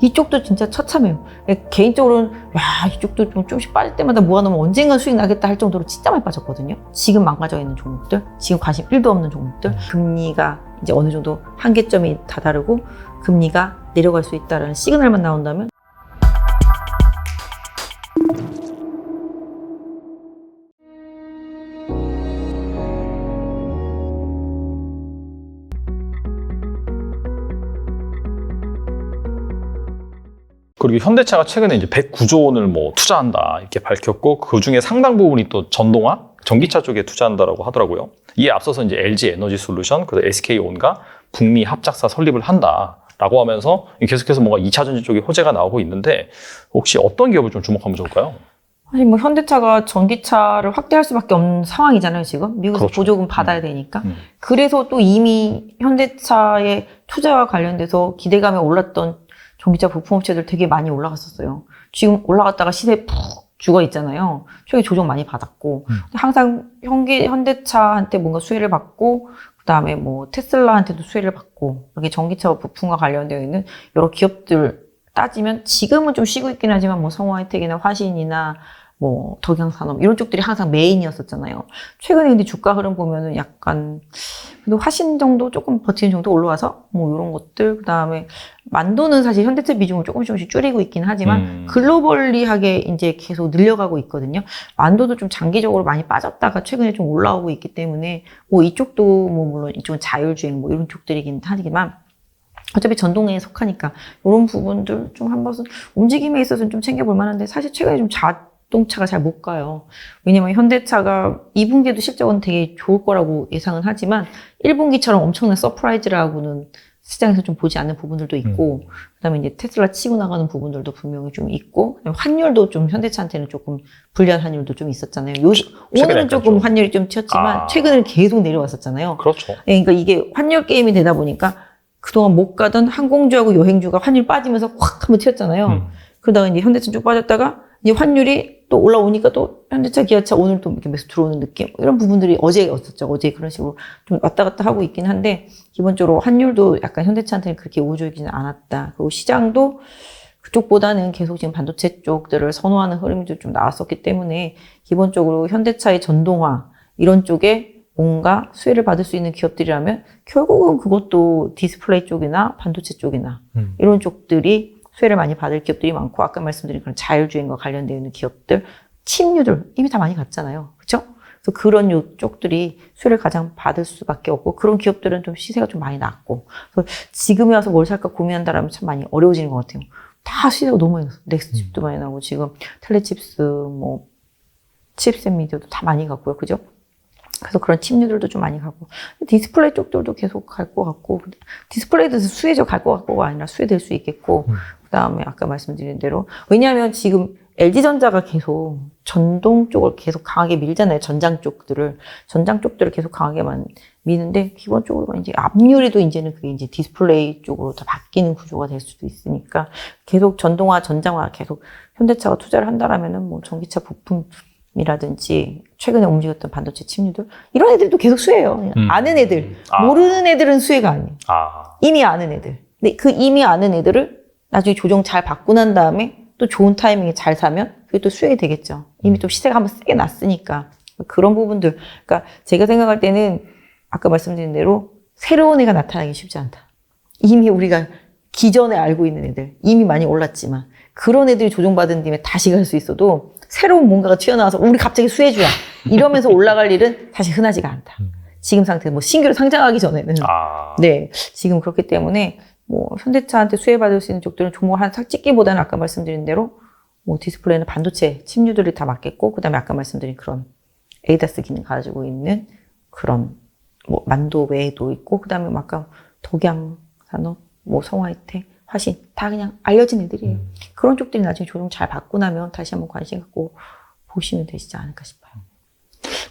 이쪽도 진짜 처참해요. 예, 개인적으로는 야 이쪽도 좀 조금씩 빠질 때마다 모아놓으면 언젠간 수익 나겠다 할 정도로 진짜 많이 빠졌거든요. 지금 망가져 있는 종목들, 지금 관심 1도 없는 종목들, 금리가 이제 어느 정도 한계점이 다다르고 금리가 내려갈 수 있다는 시그널만 나온다면 그리고 현대차가 최근에 이제 109조 원을 뭐 투자한다 이렇게 밝혔고 그 중에 상당 부분이 또 전동화, 전기차 쪽에 투자한다라고 하더라고요. 이에 앞서서 이제 LG 에너지 솔루션, 그리고 SK 온과 북미 합작사 설립을 한다라고 하면서 계속해서 뭔가 2차 전지 쪽에 호재가 나오고 있는데 혹시 어떤 기업을 좀 주목하면 좋을까요? 사실 뭐 현대차가 전기차를 확대할 수밖에 없는 상황이잖아요 지금 미국에서 그렇죠. 보조금 받아야 되니까 음. 그래서 또 이미 현대차의 투자와 관련돼서 기대감이 올랐던 전기차 부품업체들 되게 많이 올라갔었어요. 지금 올라갔다가 시세 푹 죽어 있잖아요. 최근에 조정 많이 받았고 음. 항상 현기 현대차한테 뭔가 수혜를 받고 그다음에 뭐 테슬라한테도 수혜를 받고 이렇게 전기차 부품과 관련되어 있는 여러 기업들 따지면 지금은 좀 쉬고 있긴 하지만 뭐 성화 혜택이나 화신이나 뭐 덕양산업 이런 쪽들이 항상 메인이었었잖아요. 최근에 근데 주가 흐름 보면은 약간 그래도 화신 정도 조금 버티는 정도 올라와서 뭐 이런 것들 그다음에 만도는 사실 현대차 비중을 조금씩 조금씩 줄이고 있긴 하지만 음. 글로벌리하게 이제 계속 늘려가고 있거든요. 만도도 좀 장기적으로 많이 빠졌다가 최근에 좀 올라오고 있기 때문에 뭐 이쪽도 뭐 물론 이쪽은 자율주행 뭐 이런 쪽들이긴 하지만 어차피 전동에 속하니까 이런 부분들 좀 한번 움직임에 있어서는 좀 챙겨볼 만한데 사실 최근에 좀 자 동차가 잘 못 가요. 왜냐면 현대차가 2분기에도 실적은 되게 좋을 거라고 예상은 하지만 1분기처럼 엄청난 서프라이즈라고는 시장에서 좀 보지 않는 부분들도 있고 그다음에 이제 테슬라 치고 나가는 부분들도 분명히 좀 있고 환율도 좀 현대차한테는 조금 불리한 환율도 좀 있었잖아요. 요 오늘은 조금 좀. 환율이 좀 튀었지만 아. 최근에는 계속 내려왔었잖아요. 그렇죠. 예, 그러니까 이게 환율 게임이 되다 보니까 그동안 못 가던 항공주하고 여행주가 환율 빠지면서 확 한번 튀었잖아요. 음. 그러다가 이제 현대차 쭉 빠졌다가 이제 환율이 또 올라오니까 또 현대차, 기아차 오늘 또 이렇게 매수 들어오는 느낌 이런 부분들이 어제였었죠. 어제 그런 식으로 좀 왔다 갔다 하고 있긴 한데 기본적으로 환율도 약간 현대차한테는 그렇게 우호적이지는 않았다. 그리고 시장도 그쪽보다는 계속 지금 반도체 쪽들을 선호하는 흐름이 좀 나왔었기 때문에 기본적으로 현대차의 전동화 이런 쪽에 뭔가 수혜를 받을 수 있는 기업들이라면 결국은 그것도 디스플레이 쪽이나 반도체 쪽이나 음. 이런 쪽들이 수혜를 많이 받을 기업들이 많고 아까 말씀드린 그런 자율주행과 관련되어 있는 기업들 침류들 이미 다 많이 갔잖아요. 그렇죠? 그래서 그런 요 쪽들이 수혜를 가장 받을 수밖에 없고 그런 기업들은 좀 시세가 좀 많이 낮고 그래서 지금에 와서 뭘 살까 고민한다라면 참 많이 어려워지는 것 같아요. 다 시세가 너무 많이 났어. 넥스칩도 많이 나오고 지금 텔레칩스 뭐 칩셋 미디어도 다 많이 갔고요. 그죠? 그래서 그런 침류들도 좀 많이 가고 디스플레이 쪽들도 계속 갈 것 같고 디스플레이도 수혜적 갈 것 같고가 아니라 수혜될 수 있겠고 음. 그다음에 아까 말씀드린 대로 왜냐하면 지금 LG전자가 계속 전동 쪽을 계속 강하게 밀잖아요 전장 쪽들을 전장 쪽들을 계속 강하게만 미는데 기본적으로 이제 앞유리도 이제는 그게 이제 디스플레이 쪽으로 다 바뀌는 구조가 될 수도 있으니까 계속 전동화 전장화 계속 현대차가 투자를 한다라면은 뭐 전기차 부품 이라든지 최근에 움직였던 반도체 침류들 이런 애들도 계속 수혜예요. 음. 아는 애들 아. 모르는 애들은 수혜가 아니에요. 아, 이미 아는 애들. 근데 그 이미 아는 애들을 나중에 조정 잘 받고 난 다음에 또 좋은 타이밍에 잘 사면 그게 또 수혜 되겠죠. 이미 또 시세가 한번 세게 났으니까 그런 부분들. 그러니까 제가 생각할 때는 아까 말씀드린 대로 새로운 애가 나타나기 쉽지 않다. 이미 우리가 기존에 알고 있는 애들 이미 많이 올랐지만 그런 애들이 조정받은 뒤에 다시 갈 수 있어도 새로운 뭔가가 튀어나와서 우리 갑자기 수혜주야. 이러면서 올라갈 일은 사실 흔하지가 않다. 지금 상태 뭐 신규로 상장하기 전에는. 아, 네, 지금 그렇기 때문에 뭐 현대차한테 수혜받을 수 있는 쪽들은 종목 한삭 찍기보다는 아까 말씀드린 대로 뭐 디스플레이는 반도체 침류들이 다 맞겠고 그다음에 아까 말씀드린 그런 에이다스 기능 가지고 있는 그런 뭐 만도 외에도 있고 그다음에 뭐 아까 독양 산업, 뭐 성화이텍, 화신 다 그냥 알려진 애들이에요. 음. 그런 쪽들이 나중에 조정 잘 받고 나면 다시 한번 관심 갖고 보시면 되시지 않을까 싶어요.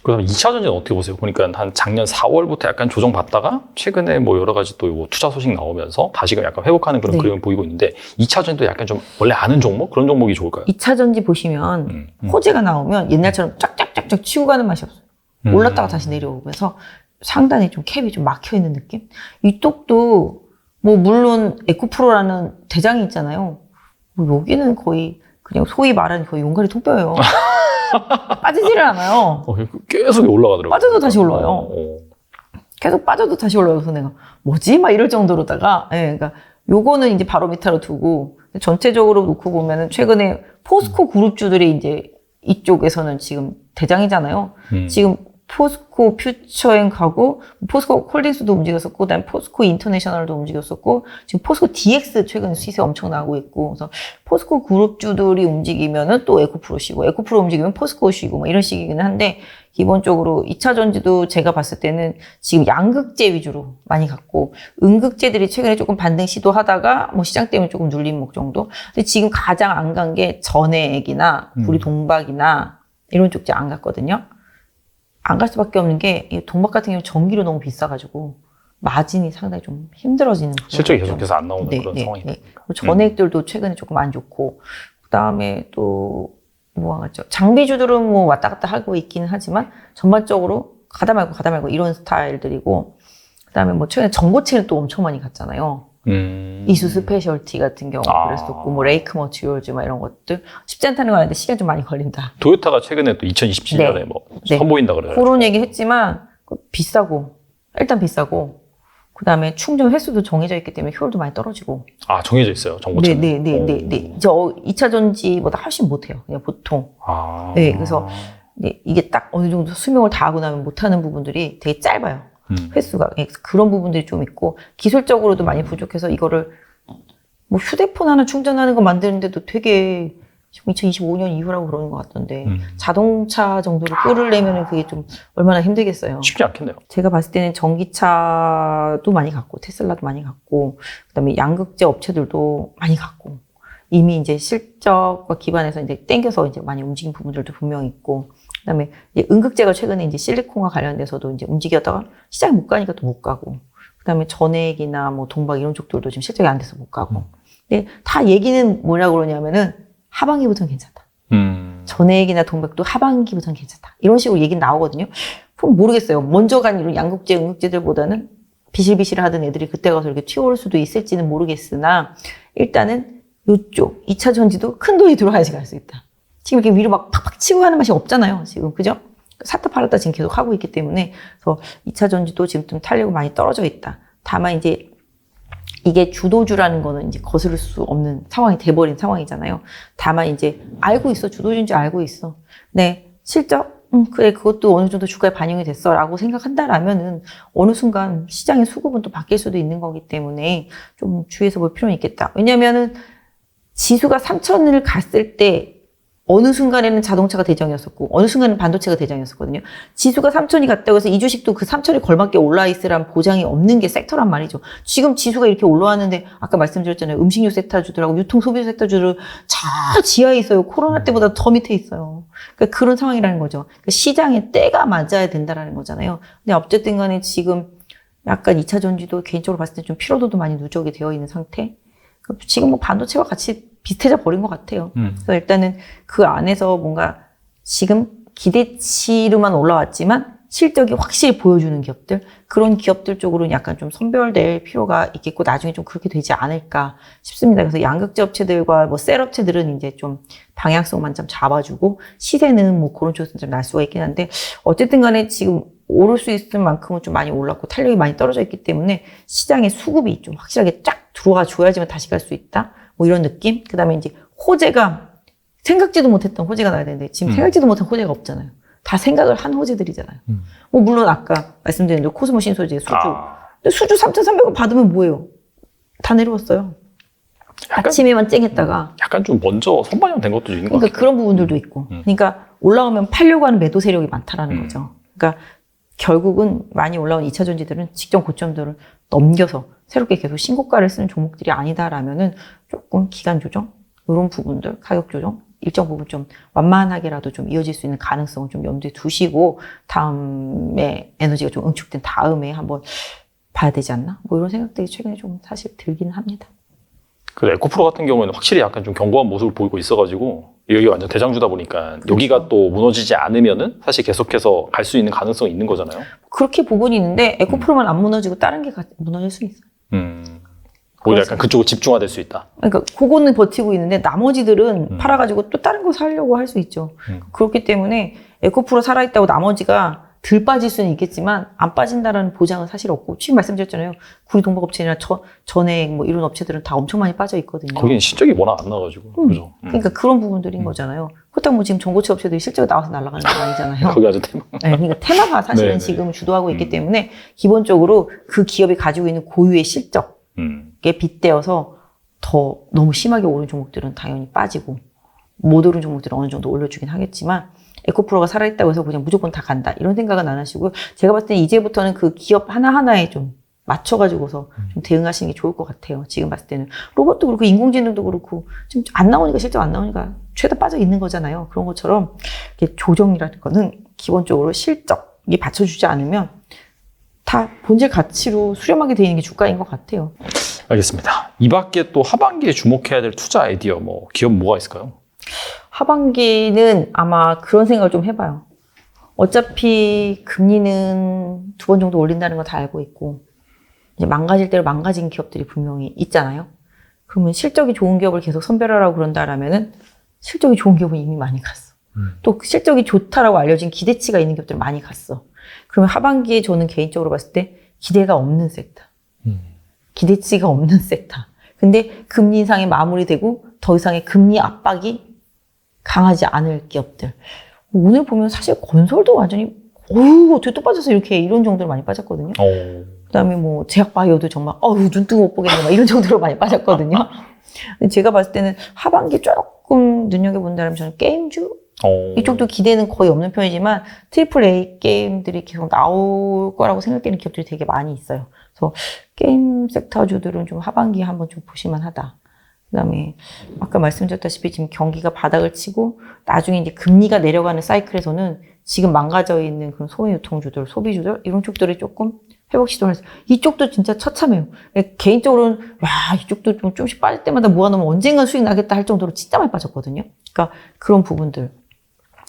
그다음에 2차 전지는 어떻게 보세요? 보니까 한 작년 4월부터 약간 조정받다가 최근에 뭐 여러 가지 또 뭐 투자 소식 나오면서 다시금 약간 회복하는 그런 네. 그림을 보이고 있는데 2차 전지도 약간 좀 원래 아는 종목 그런 종목이 좋을까요? 2차 전지 보시면 음, 음. 호재가 나오면 옛날처럼 쫙쫙쫙쫙 치고 가는 맛이 없어요. 음. 올랐다가 다시 내려오면서 상단에 좀 캡이 좀 막혀 있는 느낌? 이 쪽도 뭐 물론 에코프로라는 대장이 있잖아요. 뭐 여기는 거의 그냥 소위 말하는 거의 용가리 통뼈예요. 빠지지를 않아요. 어, 계속 올라가더라고요. 빠져도 다시 올라와요. 어, 어. 계속 빠져도 다시 올라와서 내가 뭐지? 막 이럴 정도로다가 예, 그러니까 요거는 이제 바로미터로 두고 전체적으로 놓고 보면은 최근에 포스코 그룹주들이 이제 이쪽에서는 지금 대장이잖아요. 음. 지금 포스코 퓨처엔 가고 포스코 콜딩스도 움직였었고 그다음에 포스코 인터내셔널도 움직였었고 지금 포스코 DX 최근 시세 엄청 나고 있고 그래서 포스코 그룹주들이 움직이면은 또 에코프로 쉬고 에코프로 움직이면 포스코 쉬고 뭐 이런 식이기는 한데 기본적으로 2차 전지도 제가 봤을 때는 지금 양극재 위주로 많이 갔고 음극재들이 최근에 조금 반등 시도하다가 뭐 시장 때문에 조금 눌린 목 정도. 근데 지금 가장 안 간 게 전해액이나 우리 음. 동박이나 이런 쪽지 안 갔거든요. 안 갈 수밖에 없는 게 이 동박 같은 경우 전기료 너무 비싸가지고 마진이 상당히 좀 힘들어지는 실적이 계속해서 안 나오는 네, 그런 네, 상황이니까. 네. 전액들도 최근에 조금 안 좋고 그다음에 또 뭐가 같죠 장비주들은 뭐 왔다 갔다 하고 있기는 하지만 전반적으로 가다 말고 가다 말고 이런 스타일들이고 그다음에 뭐 최근에 전고체는 또 엄청 많이 갔잖아요. 음. 이수 스페셜티 같은 경우 아. 그랬었고 뭐 레이크 머티리얼즈 막 이런 것들 쉽지 않다는 거 아는데 시간 좀 많이 걸린다. 도요타가 최근에 또 2027년에 네. 뭐 네. 선보인다 그래요. 그런 얘기 했지만 그 비싸고 일단 비싸고 그다음에 충전 횟수도 정해져 있기 때문에 효율도 많이 떨어지고 아 정해져 있어요 정보체는. 네, 네, 네, 네, 네. 저 2차 전지보다 훨씬 못해요. 그냥 보통. 아. 네, 그래서 네, 이게 딱 어느 정도 수명을 다하고 나면 못하는 부분들이 되게 짧아요. 음. 횟수가. 예, 그런 부분들이 좀 있고, 기술적으로도 많이 부족해서 이거를 뭐 휴대폰 하나 충전하는 거 만드는데도 되게 지금 2025년 이후라고 그러는 것 같던데, 음. 자동차 정도로 끌으려면 그게 좀 얼마나 힘들겠어요. 쉽지 않겠네요. 제가 봤을 때는 전기차도 많이 갔고 테슬라도 많이 갔고 그다음에 양극재 업체들도 많이 갔고 이미 이제 실적과 기반해서 이제 땡겨서 이제 많이 움직인 부분들도 분명히 있고 그다음에 음극재가 최근에 이제 실리콘과 관련돼서도 이제 움직였다가 시장에 못 가니까 또 못 가고 그다음에 전액이나 뭐 동박 이런 쪽들도 지금 실적이 안 돼서 못 가고 근데 다 얘기는 뭐라 그러냐면은 하반기부터는 괜찮다. 음. 전액이나 동백도 하반기부터는 괜찮다. 이런 식으로 얘기는 나오거든요. 그럼 모르겠어요. 먼저 간 이런 양극재, 음극재들보다는 비실비실 하던 애들이 그때 가서 이렇게 튀어올 수도 있을지는 모르겠으나 일단은 이쪽 2차 전지도 큰 돈이 들어와야지 갈 수 있다. 지금 이렇게 위로 막 팍팍 치고 하는 맛이 없잖아요. 지금 그죠? 샀다 팔았다 지금 계속 하고 있기 때문에 그래서 2차 전지도 지금 좀 탄력이 많이 떨어져 있다. 다만 이제 이게 주도주라는 거는 이제 거스를 수 없는 상황이 돼버린 상황이잖아요. 다만 이제 알고 있어. 주도주인지 알고 있어. 네. 실적? 음, 그래. 그것도 어느 정도 주가에 반영이 됐어. 라고 생각한다라면은 어느 순간 시장의 수급은 또 바뀔 수도 있는 거기 때문에 좀 주의해서 볼 필요는 있겠다. 왜냐면은 지수가 3천을 갔을 때 어느 순간에는 자동차가 대장이었었고 어느 순간에는 반도체가 대장이었었거든요. 지수가 3천이 갔다고 해서 이 주식도 그 3천에 걸맞게 올라 있으란 보장이 없는 게 섹터란 말이죠. 지금 지수가 이렇게 올라왔는데 아까 말씀드렸잖아요. 음식료 섹터주들하고 유통 소비 섹터주들 저 지하에 있어요. 코로나 때보다 더 밑에 있어요. 그러니까 그런 상황이라는 거죠. 그러니까 시장에 때가 맞아야 된다라는 거잖아요. 근데 어쨌든 간에 지금 약간 2차 전지도 개인적으로 봤을 때 좀 피로도도 많이 누적이 되어 있는 상태. 그러니까 지금 뭐 반도체와 같이 비슷해져 버린 것 같아요. 음. 그래서 일단은 그 안에서 뭔가 지금 기대치로만 올라왔지만 실적이 확실히 보여주는 기업들 그런 기업들 쪽으로는 약간 좀 선별될 필요가 있겠고 나중에 좀 그렇게 되지 않을까 싶습니다. 그래서 양극재 업체들과 뭐셀 업체들은 이제 좀 방향성만 좀 잡아주고 시세는 뭐 그런 쪽에서 좀 날 수가 있긴 한데 어쨌든 간에 지금 오를 수 있을 만큼은 좀 많이 올랐고 탄력이 많이 떨어져 있기 때문에 시장의 수급이 좀 확실하게 쫙 들어와 줘야지만 다시 갈 수 있다. 뭐 이런 느낌. 그 다음에 이제 호재가 생각지도 못했던 호재가 나야 되는데 지금 음. 생각지도 못한 호재가 없잖아요. 다 생각을 한 호재들이잖아요. 음. 뭐 물론 아까 말씀드린 대로 코스모 신소재 수주. 아. 근데 수주 3,300원 받으면 뭐예요? 다 내려왔어요. 약간 아침에만 쨍했다가. 약간 좀 먼저 선반영 된 것도 있는 것 그러니까 같아요. 그런 부분들도 있고. 음. 그러니까 올라오면 팔려고 하는 매도 세력이 많다라는 음. 거죠. 그러니까 결국은 많이 올라온 2차 전지들은 직전 고점들을 넘겨서 새롭게 계속 신고가를 쓰는 종목들이 아니다라면은 조금 기간 조정 이런 부분들 가격 조정 일정 부분 좀 완만하게라도 좀 이어질 수 있는 가능성을 좀 염두에 두시고 다음에 에너지가 좀 응축된 다음에 한번 봐야 되지 않나? 뭐 이런 생각들이 최근에 좀 사실 들기는 합니다. 그 에코프로 같은 경우에는 확실히 약간 좀 견고한 모습을 보이고 있어가지고 여기가 완전 대장주다 보니까 그렇죠. 여기가 또 무너지지 않으면은 사실 계속해서 갈 수 있는 가능성이 있는 거잖아요. 그렇게 부분이 있는데 에코프로만 안 무너지고 다른 게 가- 무너질 수 있어요. 음. 오히려 그렇죠. 약간 그쪽으로 집중화될 수 있다. 그러니까 그거는 버티고 있는데 나머지들은 음. 팔아가지고 또 다른 거 사려고 할 수 있죠. 음. 그렇기 때문에 에코프로 살아있다고 나머지가 덜 빠질 수는 있겠지만 안 빠진다라는 보장은 사실 없고 지금 말씀드렸잖아요. 구리 동박업체나 저, 전액 뭐 이런 업체들은 다 엄청 많이 빠져 있거든요. 거기는 실적이 워낙 안 나가지고 음. 그죠. 음. 그러니까 그런 부분들인 음. 거잖아요. 그렇다고 뭐 지금 전고체 업체들이 실적이 나와서 날아가는 건 아니잖아요. 거기 아주 대박. 네, 그러니까 테마가 사실은 네네. 지금 주도하고 있기 음. 때문에 기본적으로 그 기업이 가지고 있는 고유의 실적에 음. 빗대어서 더 너무 심하게 오른 종목들은 당연히 빠지고 못 오른 종목들은 어느 정도 올려주긴 하겠지만 에코프로가 살아있다고 해서 그냥 무조건 다 간다 이런 생각은 안 하시고요. 제가 봤을 때 이제부터는 그 기업 하나하나에 좀 맞춰가지고서 좀 대응하시는 게 좋을 것 같아요. 지금 봤을 때는 로봇도 그렇고 인공지능도 그렇고 지금 안 나오니까 실적 안 나오니까 죄다 빠져 있는 거잖아요. 그런 것처럼 조정이라는 거는 기본적으로 실적이 받쳐주지 않으면 다 본질 가치로 수렴하게 되는 게 주가인 것 같아요. 알겠습니다. 이 밖에 또 하반기에 주목해야 될 투자 아이디어 뭐 기업 뭐가 있을까요? 하반기는 아마 그런 생각을 좀 해봐요. 어차피 금리는 두 번 정도 올린다는 거 다 알고 있고, 망가질 대로 망가진 기업들이 분명히 있잖아요. 그러면 실적이 좋은 기업을 계속 선별하라고 그런다라면은 실적이 좋은 기업은 이미 많이 갔어. 음. 또 실적이 좋다라고 알려진 기대치가 있는 기업들 많이 갔어. 그러면 하반기에 저는 개인적으로 봤을 때 기대가 없는 섹터. 음. 기대치가 없는 섹터. 근데 금리 인상이 마무리되고 더 이상의 금리 압박이 강하지 않을 기업들. 오늘 보면 사실 건설도 완전히 어휴 어떻게 또 빠져서 이렇게 이런 정도로 많이 빠졌거든요. 어. 그다음에 뭐 제약 바이오도 정말 어휴 눈 뜨고 못 보겠네 막 이런 정도로 많이 빠졌거든요. 근데 제가 봤을 때는 하반기 조금 눈여겨 본다면 저는 게임주 어. 이쪽도 기대는 거의 없는 편이지만 트리플 A 게임들이 계속 나올 거라고 생각되는 기업들이 되게 많이 있어요. 그래서 게임 섹터주들은 좀 하반기에 한번 좀 보실만하다. 그다음에 아까 말씀드렸다시피 지금 경기가 바닥을 치고 나중에 이제 금리가 내려가는 사이클에서는 지금 망가져 있는 그런 소매 유통주들, 소비주들 이런 쪽들이 조금 회복 시도를 해서 이쪽도 진짜 처참해요. 개인적으로는 와 이쪽도 좀 조금씩 빠질 때마다 모아놓으면 언젠간 수익 나겠다 할 정도로 진짜 많이 빠졌거든요. 그러니까 그런 부분들.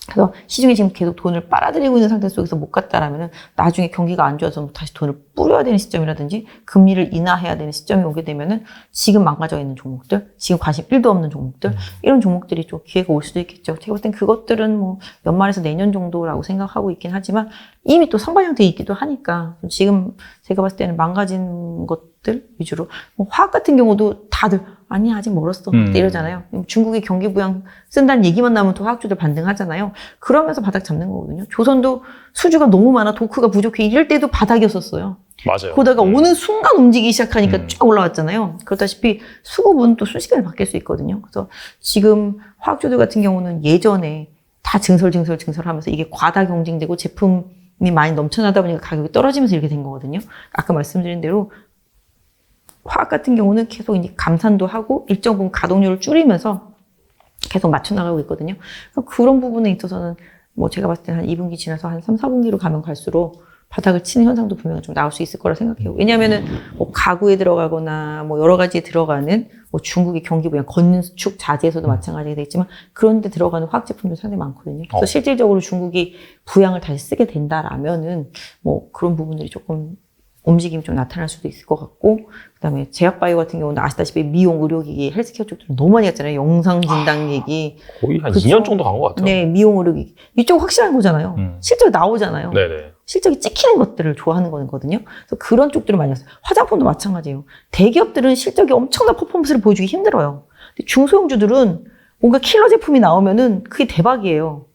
그래서 시중에 지금 계속 돈을 빨아들이고 있는 상태 속에서 못 갔다라면은 나중에 경기가 안 좋아서 뭐 다시 돈을 뿌려야 되는 시점이라든지 금리를 인하해야 되는 시점이 오게 되면은 지금 망가져 있는 종목들, 지금 관심 1도 없는 종목들, 이런 종목들이 좀 기회가 올 수도 있겠죠. 제가 볼 땐 그것들은 뭐 연말에서 내년 정도라고 생각하고 있긴 하지만 이미 또 형태에 있기도 하니까 지금 제가 봤을 때는 망가진 것들 위주로 뭐 화학 같은 경우도 다들 아니 아직 멀었어 음. 이러잖아요. 중국이 경기 부양 쓴다는 얘기만 나오면 또 화학주들 반등하잖아요. 그러면서 바닥 잡는 거거든요. 조선도 수주가 너무 많아 도크가 부족해 이럴 때도 바닥이었었어요. 맞아요. 그러다가 음. 오는 순간 움직이기 시작하니까 음. 쭉 올라왔잖아요. 그렇다시피 수급은 또 순식간에 바뀔 수 있거든요. 그래서 지금 화학주들 같은 경우는 예전에 다 증설, 증설, 증설하면서 이게 과다 경쟁되고 제품이 많이 넘쳐나다 보니까 가격이 떨어지면서 이렇게 된 거거든요. 아까 말씀드린 대로 화학 같은 경우는 계속 이제 감산도 하고 일정 부분 가동률을 줄이면서 계속 맞춰 나가고 있거든요. 그런 부분에 있어서는 뭐 제가 봤을 때 한 2분기 지나서 한 3, 4분기로 가면 갈수록 바닥을 치는 현상도 분명히 좀 나올 수 있을 거라 생각해요. 왜냐하면은 뭐 가구에 들어가거나 뭐 여러 가지에 들어가는 뭐 중국의 경기 부양 건축 자재에서도 마찬가지가 되겠지만 그런 데 들어가는 화학 제품도 상당히 많거든요. 그래서 어. 실질적으로 중국이 부양을 다시 쓰게 된다라면은 뭐 그런 부분들이 조금 움직임이 좀 나타날 수도 있을 것 같고 그다음에 제약바이오 같은 경우는 아시다시피 미용 의료기기 헬스케어 쪽들은 너무 많이 갔잖아요. 영상 진단 얘기, 거의 한 그쵸? 2년 정도 간 것 같아요. 네 미용 의료기기 이쪽 확실한 거잖아요. 음. 실제로 나오잖아요. 네네. 실적이 찍히는 것들을 좋아하는 거거든요. 그래서 그런 쪽들을 많이 했어요. 화장품도 마찬가지예요. 대기업들은 실적이 엄청난 퍼포먼스를 보여주기 힘들어요. 근데 중소형주들은 뭔가 킬러 제품이 나오면은 그게 대박이에요.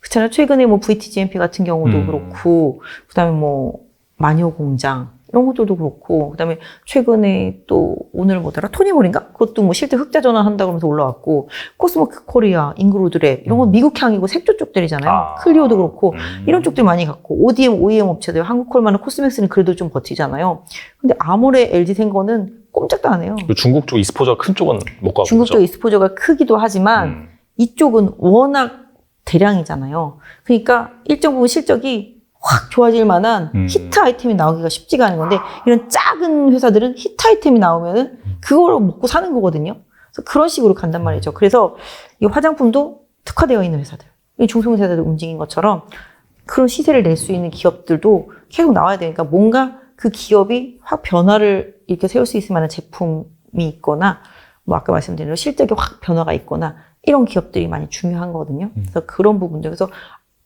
그렇잖아요. 최근에 뭐 VTGMP 같은 경우도 음. 그렇고, 그 다음에 뭐 마녀 공장 이런 것들도 그렇고, 그 다음에 최근에 또 오늘 뭐더라 토니몰인가? 그것도 뭐 실제 흑자 전환한다고 하면서 올라왔고, 코스모크 코리아, 잉그로드랩 이런 건 미국향이고 색조 쪽들이잖아요. 아. 클리오도 그렇고, 음. 이런 쪽들 많이 갖고 ODM, OEM 업체들 한국콜마나 코스맥스는 그래도 좀 버티잖아요. 근데 아모레, LG 생거는 꼼짝도 안 해요. 그 중국 쪽 e스포츠가 큰 쪽은 못 가고 중국 쪽? 이스포저가 크기도 하지만 음. 이쪽은 워낙 대량이잖아요. 그러니까 일정 부분 실적이 확 좋아질 만한 음. 히트 아이템이 나오기가 쉽지가 않은 건데 이런 작은 회사들은 히트 아이템이 나오면은 그걸 먹고 사는 거거든요. 그래서 그런 식으로 간단 말이죠. 그래서 이 화장품도 특화되어 있는 회사들, 이 중소형사들 움직인 것처럼 그런 시세를 낼 수 있는 기업들도 계속 나와야 되니까 뭔가 그 기업이 확 변화를 이렇게 세울 수 있을 만한 제품이 있거나 뭐 아까 말씀드린 대로 실적이 확 변화가 있거나 이런 기업들이 많이 중요한 거거든요. 그래서 그런 부분들 그래서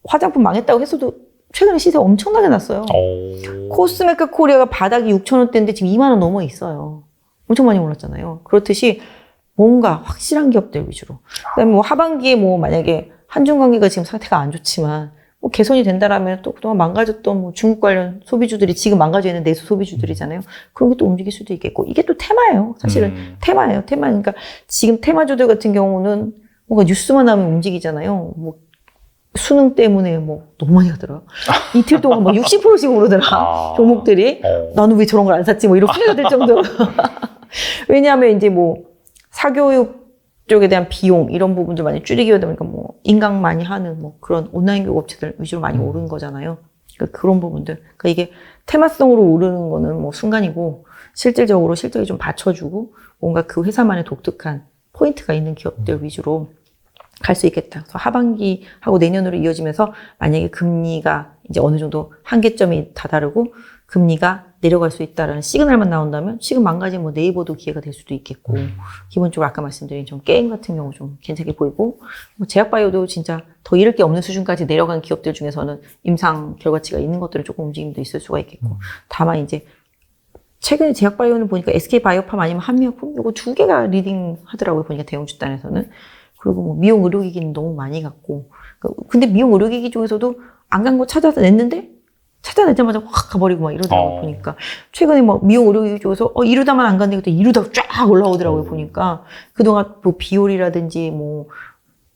화장품 망했다고 했어도 최근에 시세 엄청나게 났어요. 오. 코스메카 코리아가 바닥이 6천 원대인데 지금 2만 원 넘어 있어요. 엄청 많이 올랐잖아요. 그렇듯이 뭔가 확실한 기업들 위주로. 그 다음에 뭐 하반기에 뭐 만약에 한중 관계가 지금 상태가 안 좋지만 뭐 개선이 된다라면 또 그동안 망가졌던 뭐 중국 관련 소비주들이 지금 망가져 있는 내수 소비주들이잖아요. 그런 게 또 움직일 수도 있겠고 이게 또 테마예요. 사실은 음. 테마예요. 테마. 그러니까 지금 테마주들 같은 경우는 뭔가 뉴스만 나면 움직이잖아요. 뭐 수능 때문에 뭐 너무 많이 가더라. 이틀 동안 막 60%씩 오르더라. 아. 종목들이. 어. 나는 왜 저런 걸 안 샀지? 뭐 이런 후회가 될 정도로. 왜냐하면 이제 뭐 사교육 쪽에 대한 비용 이런 부분들 많이 줄이기 위하다 보니까 뭐 인강 많이 하는 뭐 그런 온라인 교육 업체들 위주로 많이 음. 오른 거잖아요. 그러니까 그런 부분들. 그러니까 이게 테마성으로 오르는 거는 뭐 순간이고 실질적으로 실적이 좀 받쳐주고 뭔가 그 회사만의 독특한 포인트가 있는 기업들 음. 위주로 갈 수 있겠다. 그래서 하반기하고 내년으로 이어지면서 만약에 금리가 이제 어느 정도 한계점이 다다르고 금리가 내려갈 수 있다라는 시그널만 나온다면 지금 망가진 뭐 네이버도 기회가 될 수도 있겠고 음. 기본적으로 아까 말씀드린 좀 게임 같은 경우 좀 괜찮게 보이고 뭐 제약바이오도 진짜 더 잃을 게 없는 수준까지 내려간 기업들 중에서는 임상 결과치가 있는 것들은 조금 움직임도 있을 수가 있겠고 다만 이제 최근에 제약바이오는 보니까 SK바이오팜 아니면 한미약품 요거 두 개가 리딩 하더라고요 보니까 대형 집단에서는 그리고 뭐 미용 의료기기는 너무 많이 갔고 그- 근데 미용 의료기기 중에서도 안 간 거 찾아서 냈는데 찾아내자마자 확 가버리고 막 이러더라고요 어. 보니까 최근에 막 미용 의료기기 쪽에서 어 이러다만 안 갔는데 그때 이러다가 쫙 올라오더라고요 어. 보니까 그동안 뭐 비올이라든지 뭐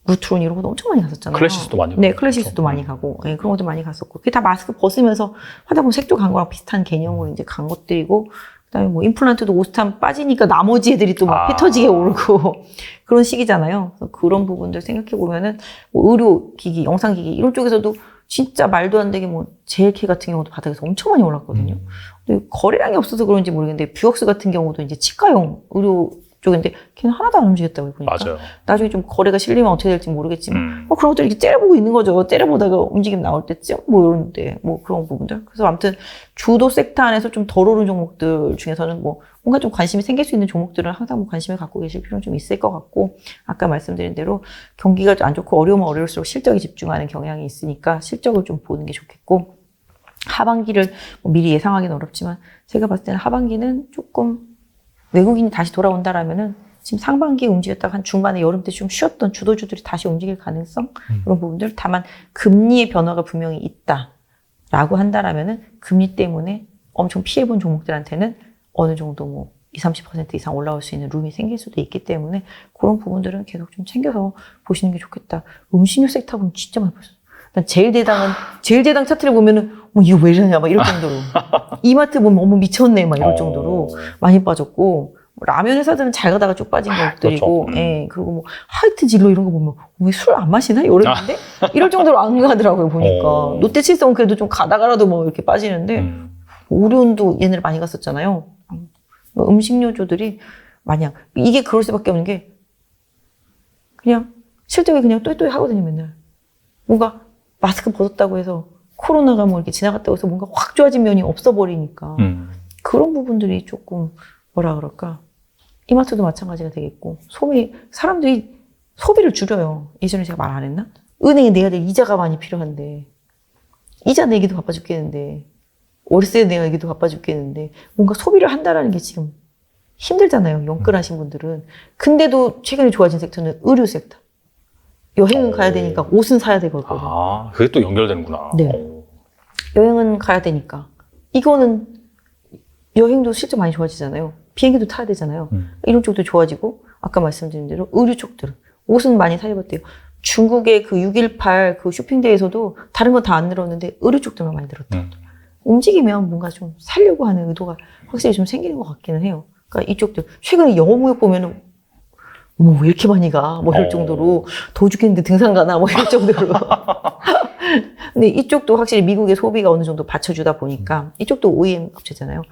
루트론 이런 것도 엄청 많이 갔었잖아요. 클래시스도 많이 네, 가고 클래시스도 그렇죠. 많이 가고 예, 그런 것도 많이 갔었고 그게 다 마스크 벗으면서 하다 보면 색조 간 거랑 비슷한 개념으로 이제 간 것들이고 그다음에 뭐 임플란트도 오스탄 빠지니까 나머지 애들이 또막 아. 피 터지게 오르고 그런 시기잖아요. 그래서 그런 부분들 생각해 보면은 뭐 의료기기, 영상기기 이런 쪽에서도 진짜 말도 안 되게 뭐 제일케 같은 경우도 바닥에서 엄청 많이 올랐거든요. 음. 근데 거래량이 없어서 그런지 모르겠는데 뷰억스 같은 경우도 이제 치과용 의료 쪽인데 걔는 하나도 안 움직였다고 보니까 맞아요. 나중에 좀 거래가 실리면 어떻게 될지 모르겠지만 음. 뭐 그런 것들 이렇게 째려보고 있는 거죠. 째려보다가 움직임 나올 때쯤 뭐 이런데 뭐 그런 부분들. 그래서 아무튼 주도 섹터 안에서 좀 덜 오른 종목들 중에서는 뭐 뭔가 좀 관심이 생길 수 있는 종목들은 항상 뭐 관심을 갖고 계실 필요는 좀 있을 것 같고 아까 말씀드린 대로 경기가 안 좋고 어려우면 어려울수록 실적에 집중하는 경향이 있으니까 실적을 좀 보는 게 좋겠고 하반기를 뭐 미리 예상하기는 어렵지만 제가 봤을 때는 하반기는 조금 외국인이 다시 돌아온다라면은 지금 상반기에 움직였다가 한 중반에 여름 때 좀 쉬었던 주도주들이 다시 움직일 가능성 음. 그런 부분들 다만 금리의 변화가 분명히 있다라고 한다라면은 금리 때문에 엄청 피해본 종목들한테는 어느 정도 뭐 20, 30% 이상 올라올 수 있는 룸이 생길 수도 있기 때문에 그런 부분들은 계속 좀 챙겨서 보시는 게 좋겠다. 음식료 섹터 보면 진짜 많이 봤어요. 난 제일 대당은 제일 대당 차트를 보면은 어, 이거 왜 이러냐 막 이럴 정도로 이마트 보면 어머 미쳤네 막 이럴 어. 정도로 많이 빠졌고 뭐 라면 회사들은 잘 가다가 쭉 빠진 것들이고 그렇죠. 음. 예 그리고 뭐 하이트 진로 이런 거 보면 왜 술 안 마시나 이러는데 이럴 정도로 안 가더라고요 보니까 어. 롯데칠성은 그래도 좀 가다가라도 뭐 이렇게 빠지는데 음. 오리온도 얘네를 많이 갔었잖아요 뭐 음식료주들이 마냥 이게 그럴 수밖에 없는 게 그냥 실적이 그냥 또이또이 하거든요 맨날 뭔가 마스크 벗었다고 해서 코로나가 뭐 이렇게 지나갔다고 해서 뭔가 확 좋아진 면이 없어 버리니까 음. 그런 부분들이 조금 뭐라 그럴까? 이마트도 마찬가지가 되겠고 소비 사람들이 소비를 줄여요. 예전에 제가 말 안 했나? 은행에 내야 될 이자가 많이 필요한데 이자 내기도 바빠 죽겠는데 월세 내기도 바빠 죽겠는데 뭔가 소비를 한다라는 게 지금 힘들잖아요. 영끌하신 분들은. 근데도 최근에 좋아진 섹터는 의류 섹터. 여행은 가야 되니까 옷은 사야 되거든요 아, 그게 또 연결되는구나. 네. 어. 여행은 가야 되니까. 이거는 여행도 실제 많이 좋아지잖아요. 비행기도 타야 되잖아요. 음. 이런 쪽도 좋아지고, 아까 말씀드린 대로 의류 쪽들은. 옷은 많이 사입었대요. 중국의 그 6.18 그 쇼핑대에서도 다른 건 다 안 늘었는데 의류 쪽들만 많이 늘었다. 음. 움직이면 뭔가 좀 살려고 하는 의도가 확실히 좀 생기는 것 같기는 해요. 그러니까 이쪽들. 최근에 영어 무역 보면은 어머, 왜 이렇게 많이 가? 뭐 이럴 어. 정도로 더 죽겠는데 등산 가나? 뭐 이럴 정도로. 근데 이쪽도 확실히 미국의 소비가 어느 정도 받쳐주다 보니까 이쪽도 OEM 업체잖아요.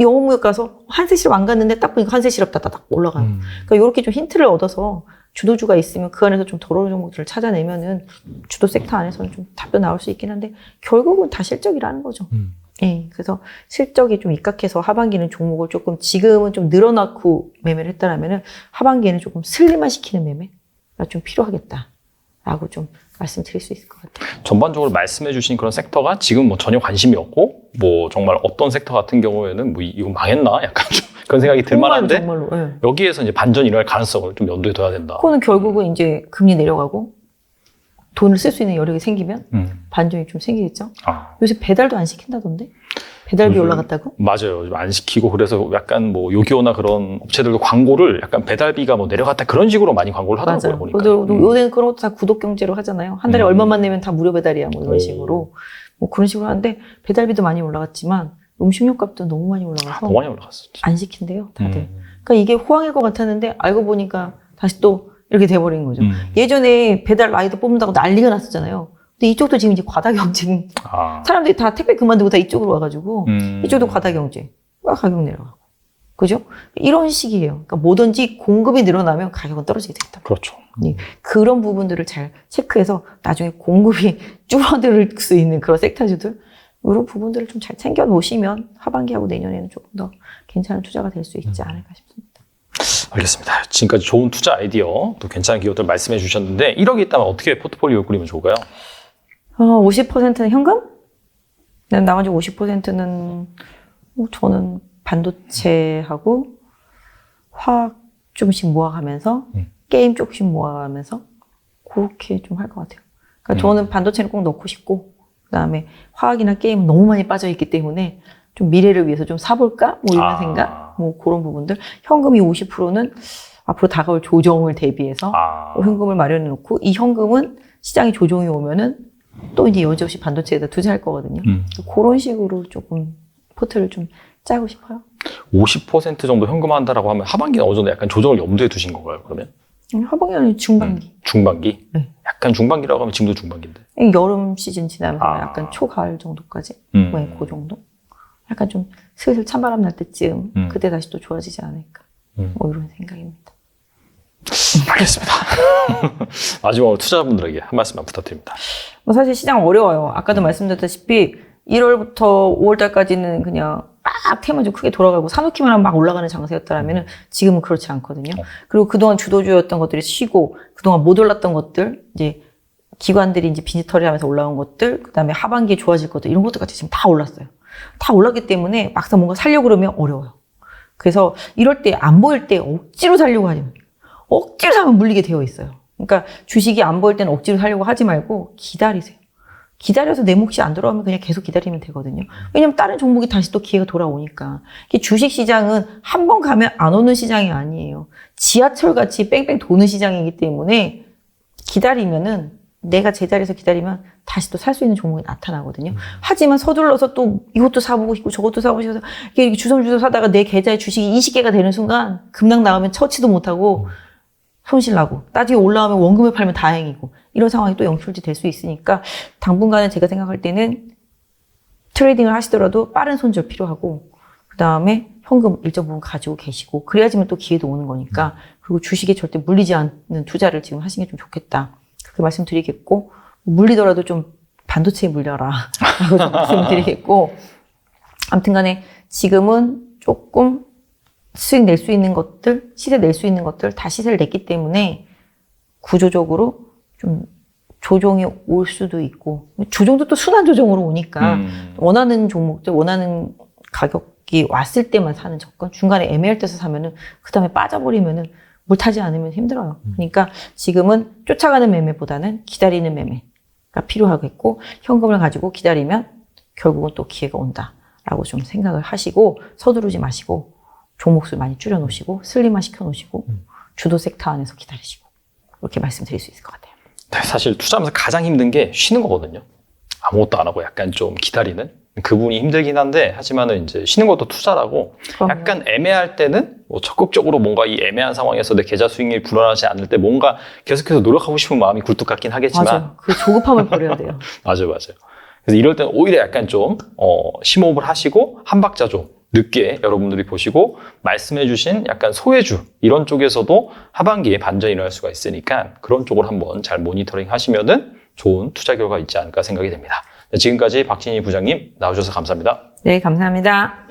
영어 무역 가서 한세 시럽 안 갔는데 딱 보니까 한세 시럽 따다닥 올라가는. 음. 그러니까 이렇게 좀 힌트를 얻어서 주도주가 있으면 그 안에서 좀 더러운 종목들을 찾아내면은 주도 섹터 안에서는 좀 답변 나올 수 있긴 한데 결국은 다 실적이라는 거죠. 음. 예, 그래서 실적이 좀 입각해서 하반기는 종목을 조금 지금은 좀 늘어놓고 매매를 했다라면은 하반기에는 조금 슬림화 시키는 매매가 좀 필요하겠다라고 좀 말씀드릴 수 있을 것 같아요. 전반적으로 말씀해 주신 그런 섹터가 지금 뭐 전혀 관심이 없고 뭐 정말 어떤 섹터 같은 경우에는 뭐 이- 이거 망했나 약간 좀 그런 생각이 들 만한데 정말로. 예. 여기에서 이제 반전이 일어날 가능성을 좀 염두에 둬야 된다. 그거는 결국은 이제 금리 내려가고 돈을 쓸 수 있는 여력이 생기면 음. 반전이 좀 생기겠죠. 아. 요새 배달도 안 시킨다던데? 배달비 요즘- 올라갔다고? 맞아요. 좀안 시키고 그래서 약간 뭐 요기요나 그런 업체들도 광고를 약간 배달비가 뭐 내려갔다 그런 식으로 많이 광고를 하더라고요 맞아요. 보니까. 요즘 음. 요새는 그런 것도 다 구독 경제로 하잖아요. 한 달에 음. 얼마만 내면 다 무료 배달이야. 뭐 이런 오. 식으로. 뭐 그런 식으로 하는데 배달비도 많이 올라갔지만 음식료 값도 너무 많이 아, 올라가서 너무 많이 올라갔어. 진짜. 안 시킨대요. 다들. 음. 그러니까 이게 호황일 것 같았는데 알고 보니까 다시 또 이렇게 돼버린 거죠. 음. 예전에 배달 라이더 뽑는다고 난리가 났었잖아요. 근데 이쪽도 지금 이제 과다 경쟁. 아. 사람들이 다 택배 그만두고 다 이쪽으로 와가지고 음. 이쪽도 과다 경쟁. 와 가격 내려가고. 그죠? 이런 식이에요. 그러니까 뭐든지 공급이 늘어나면 가격은 떨어지게 되겠다. 그렇죠. 그런 부분들을 잘 체크해서 나중에 공급이 줄어들 수 있는 그런 섹터주들 이런 부분들을 좀 잘 챙겨 놓으시면 하반기하고 내년에는 조금 더 괜찮은 투자가 될 수 있지 않을까 싶습니다. 알겠습니다. 지금까지 좋은 투자 아이디어 또 괜찮은 기업들 말씀해 주셨는데 1억이 있다면 어떻게 포트폴리오 꾸리면 좋을까요? 어, 50%는 현금? 네, 나머지 50%는 뭐 저는 반도체하고 화학 조금씩 모아가면서 음. 게임 조금씩 모아가면서 그렇게 좀 할 것 같아요. 그러니까 음. 저는 반도체는 꼭 넣고 싶고 그다음에 화학이나 게임은 너무 많이 빠져 있기 때문에 좀 미래를 위해서 좀 사볼까 뭐 이런 아. 생각 뭐 그런 부분들 현금이 50%는 앞으로 다가올 조정을 대비해서 아. 현금을 마련해 놓고 이 현금은 시장이 조정이 오면은 또 이제 여지없이 반도체에다 투자할 거거든요. 음. 그런 식으로 조금 포트를 좀 짜고 싶어요. 50% 정도 현금한다라고 하면 하반기는 어느 정도 약간 조정을 염두에 두신 건가요? 그러면 음, 하반기 아니 중반기. 중반기? 네. 약간 중반기라고 하면 지금도 중반기인데. 여름 시즌 지나면서 아. 약간 초가을 정도까지. 음. 네, 그 정도. 약간 좀 슬슬 찬바람 날 때쯤 음. 그때 다시 또 좋아지지 않을까. 음. 뭐 이런 생각입니다. 알겠습니다. 마지막으로 투자자분들에게 한 말씀만 부탁드립니다. 뭐 사실 시장 어려워요. 아까도 말씀드렸다시피 1월부터 5월달까지는 그냥 막 테마주 크게 돌아가고 사놓기만 하면 막 올라가는 장세였다라면 지금은 그렇지 않거든요. 어. 그리고 그동안 주도주였던 것들이 쉬고 그동안 못 올랐던 것들 이제 기관들이 이제 빈지털이 하면서 올라온 것들 그다음에 하반기에 좋아질 것들 이런 것들까지 지금 다 올랐어요. 다 올랐기 때문에 막상 뭔가 살려고 그러면 어려워요. 그래서 이럴 때 안 보일 때 억지로 살려고 하지 말고 억지로 사면 물리게 되어 있어요. 그러니까 주식이 안 보일 때는 억지로 살려고 하지 말고 기다리세요. 기다려서 내 몫이 안 들어오면 그냥 계속 기다리면 되거든요. 왜냐면 다른 종목이 다시 또 기회가 돌아오니까. 주식 시장은 한 번 가면 안 오는 시장이 아니에요. 지하철 같이 뺑뺑 도는 시장이기 때문에 기다리면은 내가 제자리에서 기다리면 다시 또 살 수 있는 종목이 나타나거든요. 하지만 서둘러서 또 이것도 사보고 싶고 저것도 사보고 싶어서 이렇게 주섬주섬 사다가 내 계좌에 주식이 20개가 되는 순간 급락 나오면 처치도 못하고 손실 나고 나중에 올라오면 원금을 팔면 다행이고 이런 상황이 또 연출이 될수 있으니까 당분간은 제가 생각할 때는 트레이딩을 하시더라도 빠른 손절 필요하고 그 다음에 현금 일정 부분 가지고 계시고 그래야지만 또 기회도 오는 거니까 그리고 주식에 절대 물리지 않는 투자를 지금 하시는 게 좀 좋겠다 그렇게 말씀드리겠고 물리더라도 좀 반도체에 물려라 라고 좀 말씀드리겠고 아무튼간에 지금은 조금 수익 낼 수 있는 것들, 시세 낼 수 있는 것들 다 시세를 냈기 때문에 구조적으로 좀 조정이 올 수도 있고 조정도 또 순환 조정으로 오니까 음. 원하는 종목들, 원하는 가격이 왔을 때만 사는 접근. 중간에 애매할 때서 사면은 그 다음에 빠져버리면은 물 타지 않으면 힘들어요. 그러니까 지금은 쫓아가는 매매보다는 기다리는 매매가 필요하겠고 현금을 가지고 기다리면 결국은 또 기회가 온다라고 좀 생각을 하시고 서두르지 마시고 종목 수 많이 줄여 놓으시고 슬림화 시켜 놓으시고 주도 섹터 안에서 기다리시고 이렇게 말씀드릴 수 있을 것 같아요. 네, 사실 투자하면서 가장 힘든 게 쉬는 거거든요. 아무것도 안 하고 약간 좀 기다리는 그분이 힘들긴 한데 하지만은 이제 쉬는 것도 투자라고 그럼요. 약간 애매할 때는 뭐 적극적으로 뭔가 이 애매한 상황에서 내 계좌 수익률이 불안하지 않을 때 뭔가 계속해서 노력하고 싶은 마음이 굴뚝 같긴 하겠지만 맞아요. 그 조급함을 버려야 돼요. 맞아요, 맞아요. 그래서 이럴 때는 오히려 약간 좀, 어, 심호흡을 하시고, 한 박자 좀 늦게 여러분들이 보시고, 말씀해주신 약간 소외주, 이런 쪽에서도 하반기에 반전이 일어날 수가 있으니까, 그런 쪽을 한번 잘 모니터링 하시면은 좋은 투자 결과 있지 않을까 생각이 됩니다. 지금까지 박진희 부장님 나와주셔서 감사합니다. 네, 감사합니다.